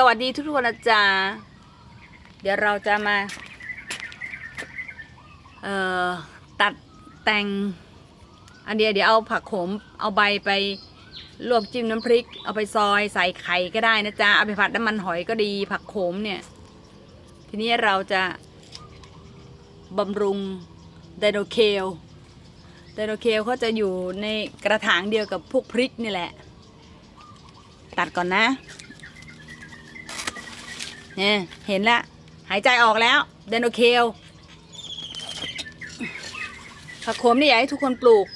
สวัสดีทุกคนนะจ๊ะเดี๋ยวเราจะมา เอ่อ ตัดแต่ง อันเดียวเดี๋ยวเอาผักโขม เอาใบไปลวกจิ้มน้ำพริก เอาไปซอยใส่ไข่ก็ได้นะจ๊ะ เอาไปผัดน้ำมันหอยก็ดี ผักโขมเนี่ย ทีนี้เราจะบำรุงไดโนเคลไดโนเคลเขาจะอยู่ในกระถางเดียวกับพวกพริกนี่แหละ ตัดก่อนนะ เนี่ยเห็นแล้วหายใจออกแล้วไดนโนเคลผักโขมนี่อยากให้ทุกคนปลูก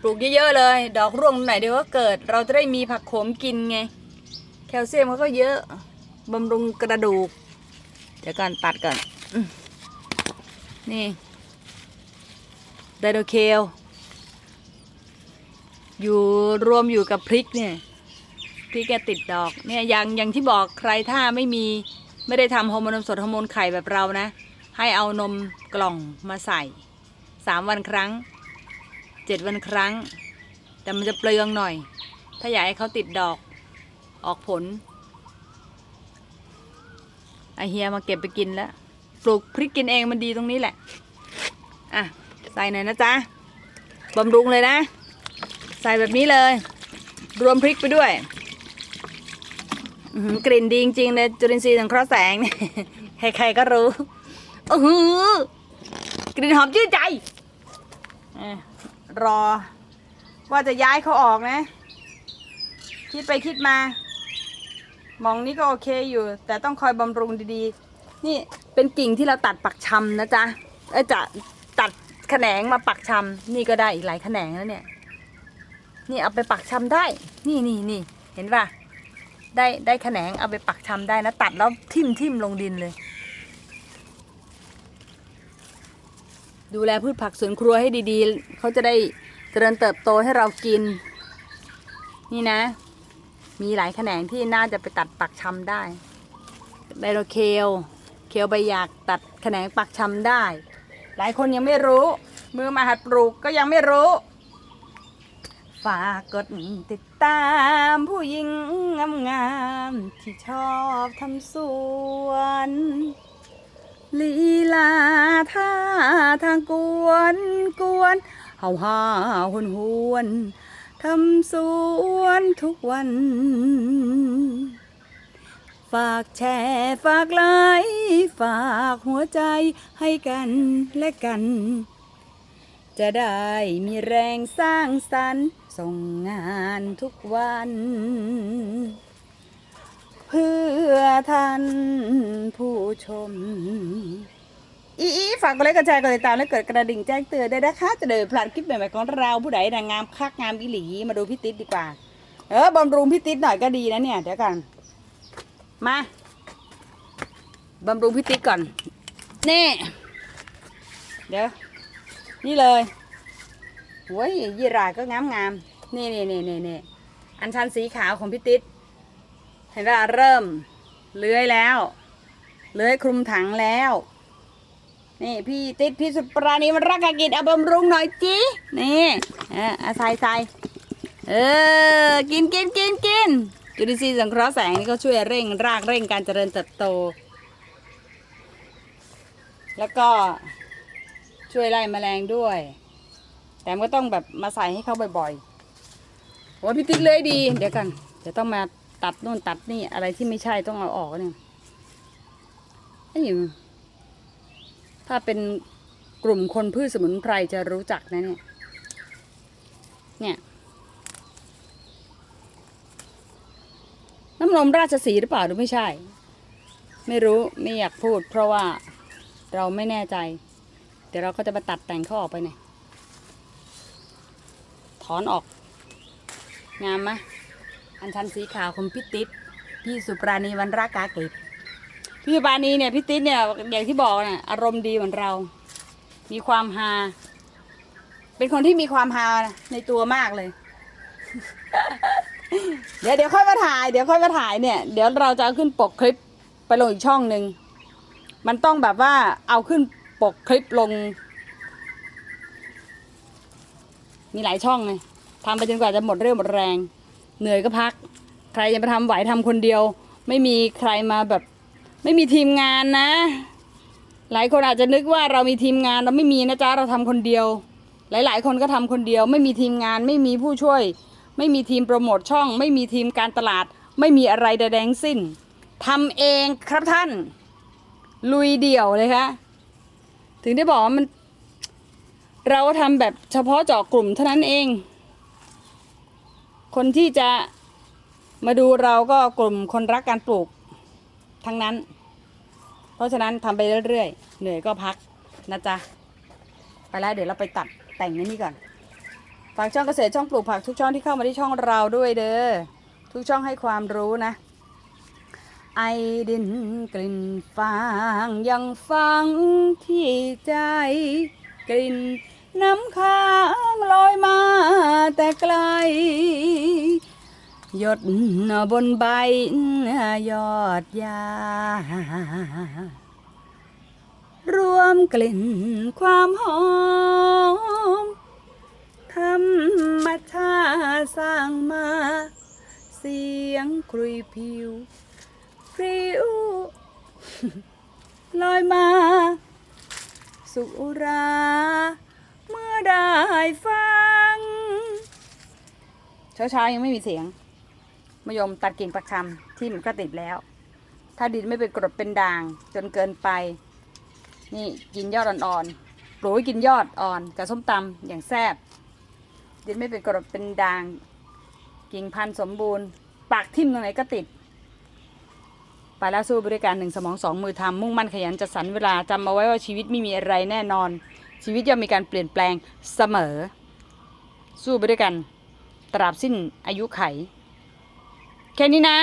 ปลูกเยอะๆเลย ดอกร่วงไหนเดี๋ยวก็เกิด เราจะได้มีผักโขมกินไง แคลเซียมเขาก็เยอะบำรุงกระดูก เดี๋ยวก่อนตัดก่อน นี่ไดโนเคลอยู่รวมอยู่กับพริกเนี่ย พริกแกติดดอกเนี่ยอย่างอย่างที่บอกใครถ้าไม่มีไม่ได้ทำฮอร์โมนนมสดฮอร์โมนไข่แบบเรานะ ให้เอานมกล่องมาใส่สามวันครั้งเจ็ดวันครั้ง แต่มันจะเปลืองหน่อย ถ้าอยากให้เขาติดดอกออกผลไอเฮียมาเก็บไปกินแล้ว ปลูกพริกกินเองมันดีตรงนี้แหละ อะ ใส่หน่อยนะจ๊ะบำรุงเลยนะ ใส่แบบนี้เลย รวมพริกไปด้วย อื้อหือกลิ่นดีจริงๆเลยจุลินทรีย์สังเคราะห์แสงเนี่ยใครๆก็รู้โอ้โหกลิ่นหอมชื่นใจเอ้ยรอ ว่าจะย้ายเขาออกนะ คิดไปคิดมา มองนี่ก็โอเคอยู่ แต่ต้องคอยบำรุงดีๆ นี่เป็นกิ่งที่เราตัดปักชำนะจ๊ะเอยจะตัดแขนงมาปักชำนี่ก็ได้อีกหลายแขนงแล้วเนี่ย นี่เอาไปปักชำได้ นี่นี่นี่เห็นป่ะ ได้ได้แขนงเอาไปปักชำได้นะ ตัดแล้วทิ่มทิ่มลงดินเลย ดูแลพืชผักสวนครัวให้ดีๆ เขาจะได้เจริญเติบโตให้เรากิน นี่นะ มีหลายแขนงที่น่าจะไปตัดปักชำได้ไดโนเคลเคลใบหยากตัดแขนงปักชำได้ หลายคนยังไม่รู้ มือมาหัดปลูกก็ยังไม่รู้ ฝากกดติดตามผู้หญิงงามๆที่ชอบทำสวนลีลาท่าทางกวนกวนเฮาฮาหวนหวนทำสวนทุกวัน ฝากแชร์ฝากไลค์ฝากหัวใจให้กันและกัน จะได้มีแรงสร้างสรรค์ ส่งงานทุกวัน เพื่อท่านผู้ชม อีฝากกดไลค์กดแชร์กดติดตามและกดกระดิ่งแจ้งเตือนด้วยนะคะ จะได้ไม่พลาดคลิปใหม่ๆของเราผู้ใดนางงามคักงามอิหลีมาดูพี่ติ๊ดดีกว่า เออบำรุงพี่ติ๊ดหน่อยก็ดีนะเนี่ย เดี๋ยวกัน มาบำรุงพี่ติ๊ดก่อน นี่ เดี๋ยว นี่เลย โว้ยยี่ราก็งามงามนี่นี่นี่นี่นี่อันชันสีขาวของพี่ติ๊ดเห็นว่าเริ่มเลื้อยแล้ว เลื้อยคลุมถังแล้ว นี่พี่ติ๊ดพี่สุปราณีมันรักกินเอาบำรุงหน่อยจีนี่เออเอาใส่ใส่เออ กินกินกินกินจุลินทรีย์สังเคราะห์แสงนี่ก็ช่วยเร่งรากเร่งการเจริญเติบโต แล้วก็ช่วยไล่แมลงด้วย แต่มันก็ต้องแบบมาใส่ให้เขาบ่อยๆโอ้ยพี่ติ๊กเลยดี เดี๋ยวกันเดี๋ยวต้องมาตัดนู่นตัดนี่อะไรที่ไม่ใช่ต้องเอาออกเนี่ยไอ้ยถ้าเป็นกลุ่มคนพืชสมุนไพรจะรู้จักนะเนี่ย เนี่ยน้ำนมราชสีห์หรือเปล่าหรือไม่ใช่ ไม่รู้ไม่อยากพูด เพราะว่าเราไม่แน่ใจ เดี๋ยวเราก็จะมาตัดแต่งเขาออกไปเนี่ย ถอนออก งามไหมอันชันสีขาวของพี่ติ๊ดพี่สุปราณีวันรักาเกตพี่สุปราณีเนี่ยพี่ติ๊ดเนี่ยอย่างที่บอกน่ะอารมณ์ดีเหมือนเรา มีความฮาเป็นคนที่มีความฮาในตัวมากเลย เดี๋ยวเดี๋ยวค่อยมาถ่ายเดี๋ยวค่อยมาถ่ายเนี่ย เดี๋ยวเราจะเอาขึ้นปกคลิปไปลงอีกช่องหนึ่งมันต้องแบบว่าเอาขึ้นปกคลิปลง มีหลายช่องไงทำไปจนกว่าจะหมดเรี่ยวหมดแรง เหนื่อยก็พัก ใครจะไปทำไหวทำคนเดียว ไม่มีใครมาแบบ ไม่มีทีมงานนะ หลายคนอาจจะนึกว่าเรามีทีมงานเราไม่มีนะจ๊ะเราทำคนเดียว หลาย ๆ คนก็ทำคนเดียว ไม่มีทีมงาน ไม่มีผู้ช่วย ไม่มีทีมโปรโมทช่อง ไม่มีทีมการตลาด ไม่มีอะไรใดๆทั้งสิ้นทำเองครับท่าน ลุยเดี่ยวเลยคะถึงได้บอกว่ามัน เราทำแบบเฉพาะเจาะกลุ่มเท่านั้นเอง คนที่จะมาดูเราก็กลุ่มคนรักการปลูกทั้งนั้น เพราะฉะนั้นทำไปเรื่อยๆ เหนื่อยก็พักนะจ๊ะ ไปแล้วเดี๋ยวเราไปตัดแต่งในนี่ก่อน ฝากช่องเกษตรช่องปลูกผักทุกช่องที่เข้ามาที่ช่องเราด้วยเด้อ ทุกช่องให้ความรู้นะ ไอดินกลิ่นฟางยังฟังที่ใจกลิ่น น้ำค้างลอยมาแต่ไกล หยดบนใบยอดยารวมกลิ่นความหอมธรรมชาติสร้างมา เสียงครุยผิวพริ้วลอยมา สุรา ได้ฟัง เช้าๆยังไม่มีเสียงมายมตัดกิ่งประคำที่มันก็ติดแล้ว ถ้าดินไม่เป็นกรดเป็นด่างจนเกินไป นี่กินยอดอ่อนๆปลูกกินยอดอ่อนกับส้มตำอย่างแซ่บดินไม่เป็นกรดเป็นด่าง กิ่งพันธุ์สมบูรณ์ปากทิ่มตรงไหนก็ติดไปแล้วสู้บริการหนึ่งสมองสองมือทำมุ่งมั่นขยันจัดสรรเวลาจำเอาไว้ว่าชีวิตไม่มีอะไรแน่นอน ชีวิตย่อมมีการเปลี่ยนแปลงเสมอ สู้ไปด้วยกัน ตราบสิ้นอายุไข แค่นี้นะ